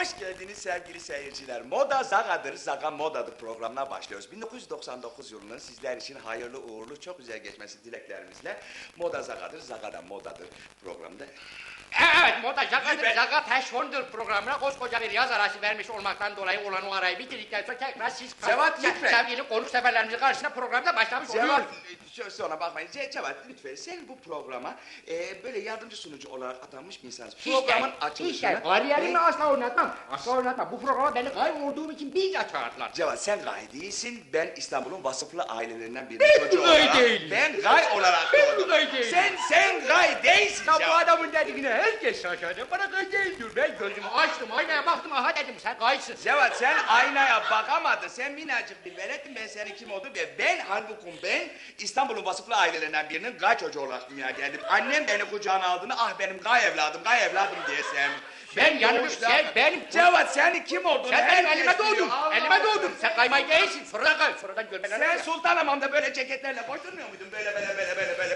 Hoş geldiniz sevgili seyirciler. Moda Zaga'dır, Zaga Moda'dır programına başlıyoruz. 1999 yılının sizler için hayırlı uğurlu, çok güzel geçmesi dileklerimizle Moda Zaga'dır, Zaga'da Moda'dır programda. Evet, Moda Jaga, Ben- Jaga Fashion'dur programına koskoca bir yaz arası vermiş olmaktan dolayı olan o arayı bitirdikten sonra tekrar siz... Cevat, lütfen. Sevgili konuk seferlerimizin karşısında programda başlamış Cevat, oluyoruz. e, sonra bakmayın. Ce Cevat lütfen sen bu programa e, böyle yardımcı sunucu olarak atanmış bir insansın. Hiç Programın hiç açılışını... değil. Kariyerimi asla oynatmam. Asla oynatmam. Bu programa beni gay olduğum için bizzat çağırdılar. Cevat sen gay değilsin. Ben İstanbul'un vasıflı ailelerinden birinin çocuğu gay olarak... değilim. Ben gay olarak Ben doğdum. gay değilim. Sen, sen gay değilsin Ya bu adamın dediğine herkes şaşırdı. Bana gay değil diyor. Ben gözümü açtım, aynaya baktım. Aha dedim sen gaysın. Cevat sen aynaya bakamadın. Sen minnacık bir velettin ben senin kim olduğunu bil. Ben halbukum ben İstanbul'un vasıflı ailelerinden birinin gay çocuğu olarak dünyaya geldim. Annem beni kucağına aldığında ah benim gay evladım gay evladım diye sen. Ben doğuştan- sen benim- Cevat senin kim olduğunu Sen benim herkes elime biliyor. doğdun. Allah Elime doğdun. Sen kaymay değilsin. Fırına kay. Fırından görmelerine Sen gel. Sultanhamam'da böyle ceketlerle koşturmuyor muydun? Böyle böyle böyle böyle böyle